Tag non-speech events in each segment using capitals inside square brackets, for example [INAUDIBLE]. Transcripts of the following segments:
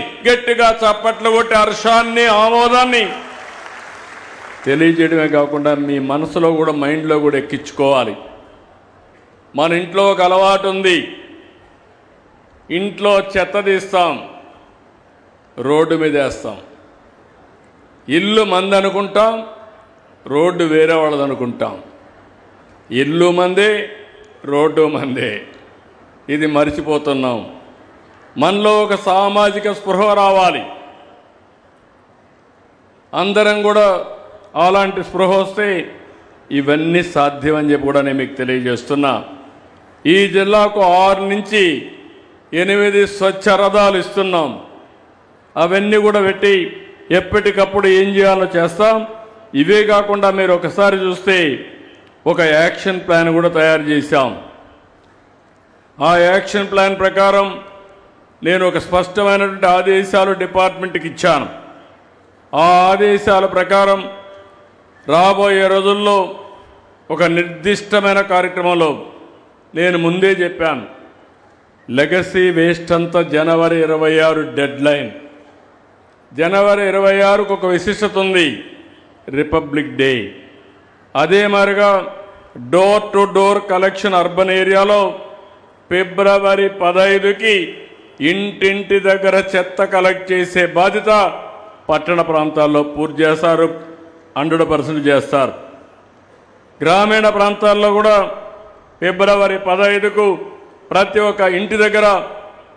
గట్టిగా చప్పట్లు కొట్టి హర్షాన్ని ఆమోదాన్ని తెలియజేయడమే కాకుండా మీ మనసులో కూడా మైండ్లో కూడా ఎక్కించుకోవాలి. మన ఇంట్లో ఒక అలవాటు ఉంది. ఇంట్లో చెత్త తీస్తాం రోడ్డు మీద వేస్తాం. ఇల్లు మంది అనుకుంటాం రోడ్డు వేరే వాళ్ళది అనుకుంటాం. ఇల్లు మందే రోడ్డు మందే. ఇది మర్చిపోతున్నాం. మనలో ఒక సామాజిక స్పృహ రావాలి. అందరం కూడా అలాంటి స్పృహ వస్తే ఇవన్నీ సాధ్యమని చెప్పి కూడా నేను మీకు తెలియజేస్తున్నా. ఈ జిల్లాకు ఆరు నుంచి ఎనిమిది స్వచ్ఛ రథాలు ఇస్తున్నాం. అవన్నీ కూడా పెట్టి ఎప్పటికప్పుడు ఏం చేయాలో చేస్తాం. ఇవే కాకుండా మీరు ఒకసారి చూస్తే ఒక యాక్షన్ ప్లాన్ కూడా తయారు చేశాం. ఆ యాక్షన్ ప్లాన్ ప్రకారం నేను ఒక స్పష్టమైనటువంటి ఆదేశాలు డిపార్ట్మెంట్కి ఇచ్చాను. ఆ ఆదేశాల ప్రకారం రాబోయే రోజుల్లో ఒక నిర్దిష్టమైన కార్యక్రమంలో నేను ముందే చెప్పాను. లెగసీ వేస్ట్ అంతా జనవరి ఇరవై ఆరు డెడ్ లైన్. జనవరి ఇరవై ఆరుకు ఒక విశిష్టత ఉంది. Republic day. అదే మాదిరిగా door to door collection urban ఏరియాలో ఫిబ్రవరి పదహైదుకి ఇంటింటి దగ్గర చెత్త కలెక్ట్ చేసే బాధ్యత పట్టణ ప్రాంతాల్లో పూర్తి చేస్తారు హండ్రెడ్ పర్సెంట్ చేస్తారు. గ్రామీణ ప్రాంతాల్లో కూడా ఫిబ్రవరి పదహైదుకు ప్రతి ఒక్క ఇంటి దగ్గర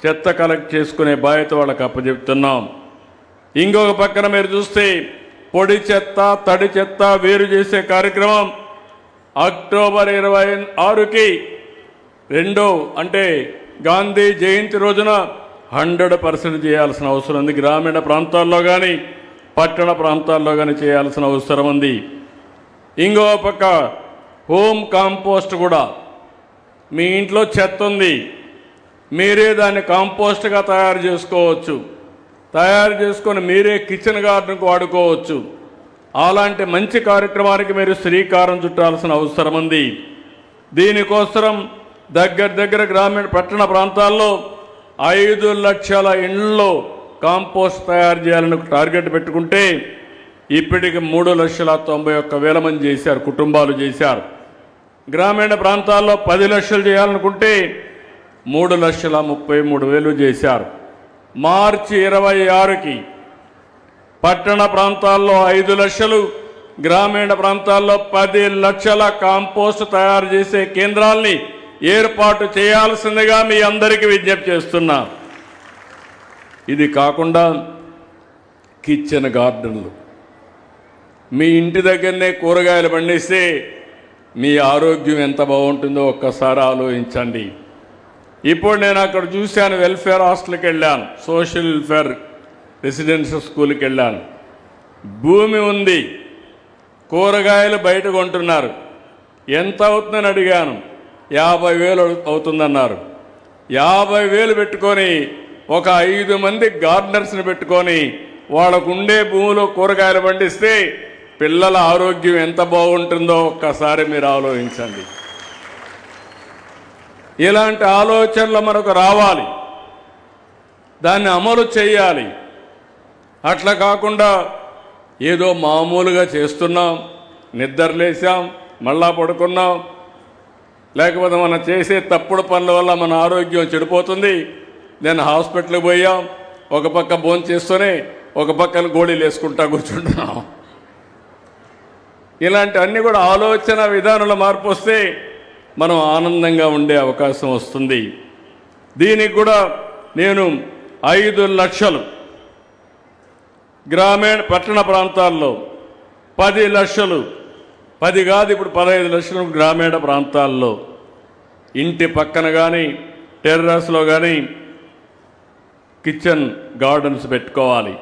చెత్త కలెక్ట్ చేసుకునే బాధ్యత వాళ్ళకి అప్పచెప్తున్నాం. ఇంకొక పక్కన మీరు చూస్తే పొడి చెత్త తడి చెత్త వేరు చేసే కార్యక్రమం అక్టోబర్ ఇరవై ఆరుకి రెండో అంటే గాంధీ జయంతి రోజున హండ్రెడ్ పర్సెంట్ చేయాల్సిన అవసరం ఉంది. గ్రామీణ ప్రాంతాల్లో కానీ పట్టణ ప్రాంతాల్లో కానీ చేయాల్సిన అవసరం ఉంది. ఇంకో పక్క హోమ్ కాంపోస్ట్ కూడా మీ ఇంట్లో చెత్త ఉంది. మీరే దాన్ని కాంపోస్ట్గా తయారు చేసుకోవచ్చు. తయారు చేసుకొని మీరే కిచెన్ గార్డెన్కు వాడుకోవచ్చు. అలాంటి మంచి కార్యక్రమానికి మీరు శ్రీకారం చుట్టాల్సిన అవసరం ఉంది. దీనికోసం దగ్గర దగ్గర గ్రామీణ పట్టణ ప్రాంతాల్లో ఐదు లక్షల ఇండ్లలో కాంపోస్ట్ తయారు చేయాలని టార్గెట్ పెట్టుకుంటే ఇప్పటికి మూడు లక్షల తొంభై ఒక్క వేల మంది చేశారు కుటుంబాలు చేశారు. గ్రామీణ ప్రాంతాల్లో పది లక్షలు చేయాలనుకుంటే మూడు లక్షల ముప్పై మూడు వేలు చేశారు. మార్చి ఇరవై ఆరుకి పట్టణ ప్రాంతాల్లో ఐదు లక్షలు గ్రామీణ ప్రాంతాల్లో పది లక్షల కాంపోస్ట్ తయారు చేసే కేంద్రాల్ని ఏర్పాటు చేయాల్సిందిగా మీ అందరికీ విజ్ఞప్తి చేస్తున్నా. ఇది కాకుండా కిచెన్ గార్డెన్లు. మీ ఇంటి దగ్గరనే కూరగాయలు పండిస్తే మీ ఆరోగ్యం ఎంత బాగుంటుందో ఒక్కసారి ఆలోచించండి. ఇప్పుడు నేను అక్కడ చూశాను వెల్ఫేర్ హాస్టల్కి వెళ్ళాను సోషల్ వెల్ఫేర్ రెసిడెన్షియల్ స్కూల్కి వెళ్ళాను. భూమి ఉంది కూరగాయలు బయట కొంటున్నారు. ఎంత అవుతుందని అడిగాను. యాభై వేలు అవుతుందన్నారు. యాభై వేలు పెట్టుకొని ఒక ఐదు మంది గార్డనర్స్ని పెట్టుకొని వాళ్ళకు ఉండే భూమిలో కూరగాయలు పండిస్తే పిల్లల ఆరోగ్యం ఎంత బాగుంటుందో ఒక్కసారి మీరు ఆలోచించండి. ఇలాంటి ఆలోచనలు మనకు రావాలి. దాన్ని అమలు చేయాలి. అట్లా కాకుండా ఏదో మామూలుగా చేస్తున్నాం నిద్రలేసాం మళ్ళా పడుకున్నాం లేకపోతే మనం చేసే తప్పుడు పనుల వల్ల మన ఆరోగ్యం చెడిపోతుంది. నేను హాస్పిటల్కి పోయాం. ఒక పక్క భోజనం చేస్తూనే ఒక పక్కన గోళీలు వేసుకుంటా కూర్చుంటున్నాం. ఇలాంటి అన్ని కూడా ఆలోచన విధానంలో మార్పు వస్తే మనం ఆనందంగా ఉండే అవకాశం వస్తుంది. దీనికి కూడా నేను ఐదు లక్షలు గ్రామీణ పట్టణ ప్రాంతాల్లో పది లక్షలు పది కాదు ఇప్పుడు పదహైదు లక్షలు గ్రామీణ ప్రాంతాల్లో. ఇంటి పక్కన కానీ టెర్రస్లో కానీ కిచెన్ గార్డెన్స్ పెట్టుకోవాలి.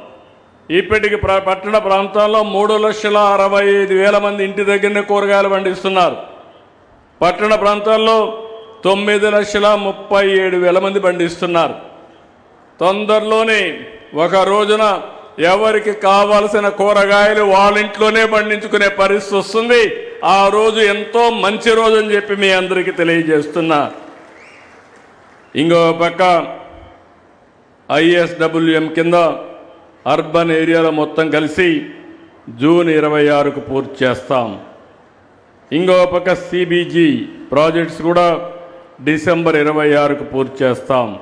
ఇప్పటికి ప్ర- పట్టణ ప్రాంతాల్లో మూడు లక్షల అరవై ఐదు వేల మంది ఇంటి దగ్గరనే కూరగాయలు పండిస్తున్నారు. పట్టణ ప్రాంతాల్లో తొమ్మిది లక్షల ముప్పై ఏడు వేల మంది పండిస్తున్నారు. తొందరలోనే ఒక రోజున ఎవరికి కావలసిన కూరగాయలు వాళ్ళ ఇంట్లోనే పండించుకునే పరిస్థితి వస్తుంది. ఆ రోజు ఎంతో మంచి రోజు అని చెప్పి మీ అందరికీ తెలియజేస్తున్నా. ఇంకో పక్క ఐఎస్డబ్ల్యూఎం కింద అర్బన్ ఏరియాలో మొత్తం కలిసి జూన్ ఇరవై ఆరుకు పూర్తి చేస్తాం. ఇంకో పక్క సిబిజీ ప్రాజెక్ట్స్ కూడా డిసెంబర్ ఇరవై ఆరుకు పూర్తి చేస్తాం.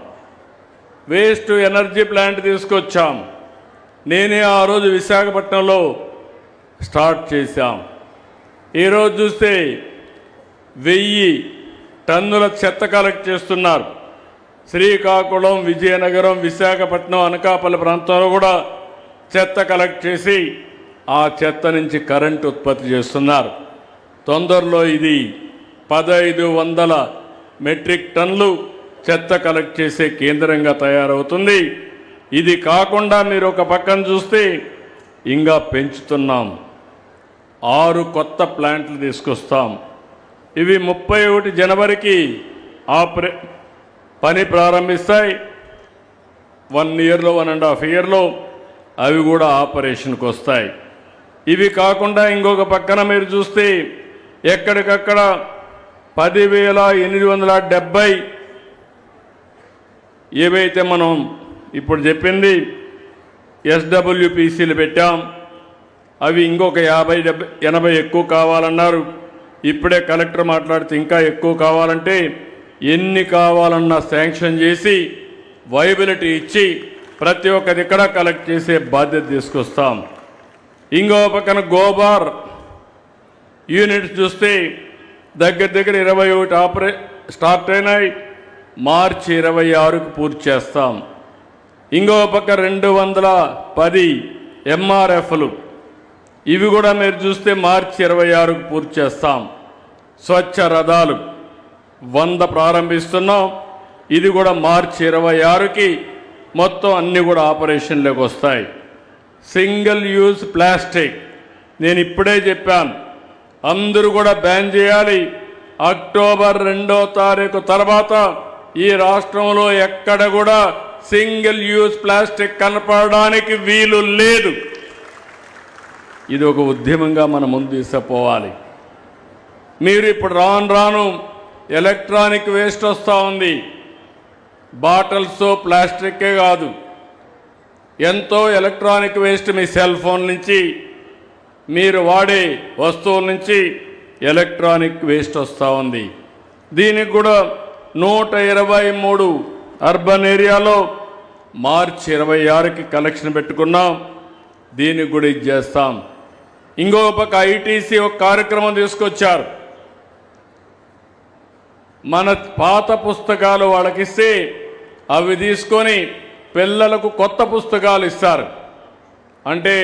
వేస్ట్ ఎనర్జీ ప్లాంట్ తీసుకొచ్చాం. నేనే ఆ రోజు విశాఖపట్నంలో స్టార్ట్ చేశాం. ఈరోజు చూస్తే వెయ్యి టన్నుల చెత్త కలెక్ట్ చేస్తున్నారు. శ్రీకాకుళం విజయనగరం విశాఖపట్నం అనకాపల్లి ప్రాంతంలో కూడా చెత్త కలెక్ట్ చేసి ఆ చెత్త నుంచి కరెంట్ ఉత్పత్తి చేస్తున్నారు. తొందరలో ఇది పదహైదు వందల మెట్రిక్ టన్లు చెత్త కలెక్ట్ చేసే కేంద్రంగా తయారవుతుంది. ఇది కాకుండా మీరు ఒక పక్కన చూస్తే ఇంకా పెంచుతున్నాం. ఆరు కొత్త ప్లాంట్లు తీసుకొస్తాం. ఇవి ముప్పై ఒకటి జనవరికి ఆపరే పని ప్రారంభిస్తాయి. వన్ ఇయర్లో వన్ అండ్ హాఫ్ ఇయర్లో అవి కూడా ఆపరేషన్కి వస్తాయి. ఇవి కాకుండా ఇంకొక పక్కన మీరు చూస్తే ఎక్కడికక్కడ పదివేల ఎనిమిది వందల డెబ్బై ఏవైతే మనం ఇప్పుడు చెప్పింది ఎస్డబ్ల్యూపీసీలు పెట్టాం. అవి ఇంకొక యాభై డెబ్బై ఎనభై ఎక్కువ కావాలన్నారు. ఇప్పుడే కలెక్టర్ మాట్లాడితే ఇంకా ఎక్కువ కావాలంటే ఎన్ని కావాలన్నా శాంక్షన్ చేసి వైబిలిటీ ఇచ్చి ప్రతి ఒక్కరి ఇక్కడ కలెక్ట్ చేసే బాధ్యత తీసుకొస్తాం. ఇంకో పక్కన గోబార్ యూనిట్స్ చూస్తే దగ్గర దగ్గర ఇరవై ఒకటి ఆపరే స్టార్ట్ అయినాయి. మార్చి ఇరవై ఆరుకు పూర్తి చేస్తాం. ఇంకో పక్క రెండు వందల పది ఎంఆర్ఎఫ్లు ఇవి కూడా మీరు చూస్తే మార్చి ఇరవై ఆరుకు పూర్తి చేస్తాం. స్వచ్ఛ రథాలు. వంద ప్రారంభిస్తున్నాం. ఇది కూడా మార్చి ఇరవై ఆరుకి మొత్తం అన్నీ కూడా ఆపరేషన్లోకి వస్తాయి. Single use plastic. నేను ఇప్పుడే చెప్పాను. అందరూ కూడా బ్యాన్ చేయాలి. అక్టోబర్ రెండో తారీఖు తర్వాత ఈ రాష్ట్రంలో ఎక్కడ కూడా సింగిల్ యూజ్ ప్లాస్టిక్ కనపడడానికి వీలు లేదు. ఇది ఒక ఉద్యమంగా మనం ముందు తీసుకుపోవాలి. మీరు ఇప్పుడు రాను రాను ఎలక్ట్రానిక్ వేస్ట్ వస్తూ ఉంది. బాటిల్స్ ప్లాస్టిక్కే కాదు. ఎంతో ఎలక్ట్రానిక్ వేస్ట్ మీ సెల్ ఫోన్ నుంచి మీరు వాడే వస్తువుల నుంచి ఎలక్ట్రానిక్ వేస్ట్ వస్తూ ఉంది. దీనికి కూడా నూట ఇరవై మూడు అర్బన్ ఏరియాలో మార్చి ఇరవై ఆరుకి కలెక్షన్ పెట్టుకున్నాం. దీనికి కూడా ఇది చేస్తాం. ఇంకో పక్క ఐటీసీ ఒక కార్యక్రమం తీసుకొచ్చారు. మన పాత పుస్తకాలు వాళ్ళకిస్తే అవి తీసుకొని పిల్లలకు కొత్త పుస్తకాలు ఇస్తారు. అంటే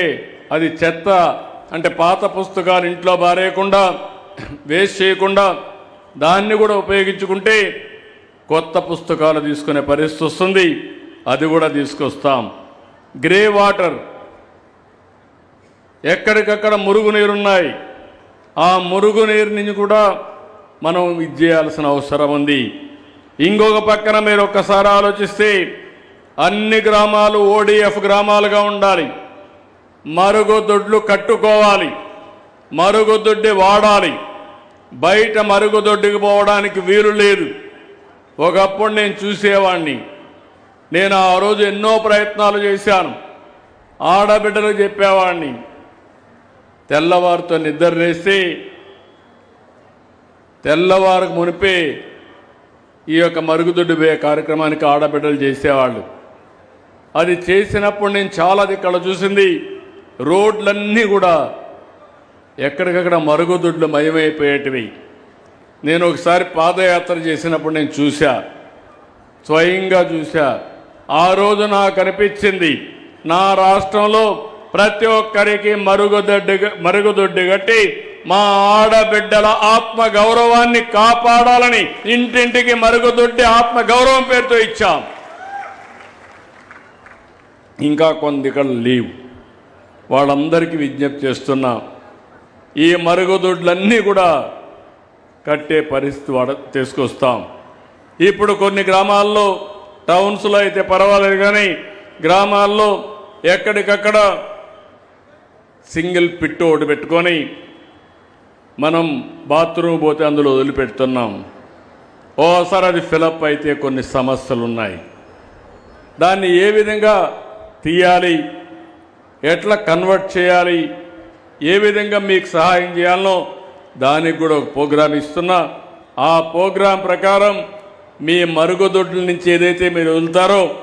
అది చెత్త అంటే పాత పుస్తకాలు ఇంట్లో బారేయకుండా [CLEARS THROAT] వేస్ట్ చేయకుండా దాన్ని కూడా ఉపయోగించుకుంటే కొత్త పుస్తకాలు తీసుకునే పరిస్థితి వస్తుంది. అది కూడా తీసుకొస్తాం. Grey water. ఎక్కడికక్కడ మురుగునీరున్నాయి ఆ మురుగునీరు నుంచి కూడా మనం ఇది చేయాల్సిన అవసరం ఉంది. ఇంకొక పక్కన మీరు ఒక్కసారి ఆలోచిస్తే అన్ని గ్రామాలు ఓడిఎఫ్ గ్రామాలుగా ఉండాలి. మరుగుదొడ్లు కట్టుకోవాలి. మరుగుదొడ్డి వాడాలి. బయట మరుగుదొడ్డికి పోవడానికి వీలు లేదు. ఒకప్పుడు నేను చూసేవాడిని నేను ఆ రోజు ఎన్నో ప్రయత్నాలు చేశాను. ఆడబిడ్డలు చెప్పేవాడిని తెల్లవారితో నిద్ర లేస్తే తెల్లవారుకు మునిపే ఈ యొక్క మరుగుదొడ్డు పోయే కార్యక్రమానికి ఆడబిడ్డలు చేసేవాళ్ళు. అది చేసినప్పుడు నేను చాలా ఇక్కడ చూసింది. రోడ్లన్నీ కూడా ఎక్కడికక్కడ మరుగుదొడ్లు మయమైపోయేటివి. నేను ఒకసారి పాదయాత్ర చేసినప్పుడు నేను చూశా. స్వయంగా చూశా. ఆ రోజు నాకు అనిపించింది నా రాష్ట్రంలో ప్రతి ఒక్కరికి మరుగుదొడ్డి మరుగుదొడ్డి కట్టి మా ఆడబిడ్డల ఆత్మ గౌరవాన్ని కాపాడాలని ఇంటింటికి మరుగుదొడ్డి ఆత్మ గౌరవం పేరుతో ఇచ్చాం. ఇంకా కొంత ఇక్కడ లీవ్. వాళ్ళందరికీ విజ్ఞప్తి చేస్తున్నా. ఈ మరుగుదొడ్లన్నీ కూడా కట్టే పరిస్థితి వాడ తీసుకొస్తాం. ఇప్పుడు కొన్ని గ్రామాల్లో టౌన్స్లో అయితే పర్వాలేదు కానీ గ్రామాల్లో ఎక్కడికక్కడ సింగిల్ పిట్టు ఒకటి పెట్టుకొని మనం బాత్రూమ్ పోతే అందులో వదిలిపెడుతున్నాం. ఓసారి అది ఫిలప్ అయితే కొన్ని సమస్యలు ఉన్నాయి దాన్ని ఏ విధంగా తీయాలి? ఎట్లా కన్వర్ట్ చేయాలి? ఏ విధంగా మీకు సహాయం చేయాలనో దానికి కూడా ఒక ప్రోగ్రాం ఇస్తున్నా. ఆ ప్రోగ్రాం ప్రకారం మీ మరుగుదొడ్ల నుంచి ఏదైతే మీరు వదులుతారో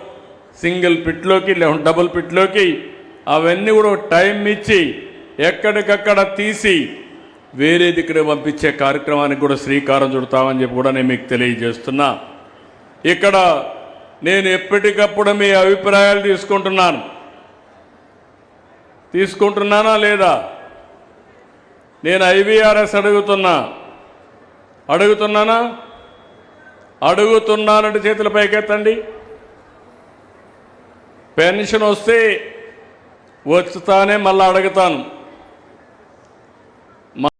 సింగిల్ పిట్లోకి లేకుంటే డబుల్ పిట్లోకి అవన్నీ కూడా టైం ఇచ్చి ఎక్కడికక్కడ తీసి వేరే ఇక్కడ పంపించే కార్యక్రమానికి కూడా శ్రీకారం చుడతామని చెప్పి కూడా నేను మీకు తెలియజేస్తున్నా. ఇక్కడ నేను ఎప్పటికప్పుడు మీ అభిప్రాయాలు తీసుకుంటున్నాను. తీసుకుంటున్నానా లేదా? నేను ఐవీఆర్ఎస్ అడుగుతున్నా. అడుగుతున్నానా? అడుగుతున్నానంటే చేతుల పైకెత్తండి. పెన్షన్ వస్తే వచ్చుతానే మళ్ళీ అడుగుతాను.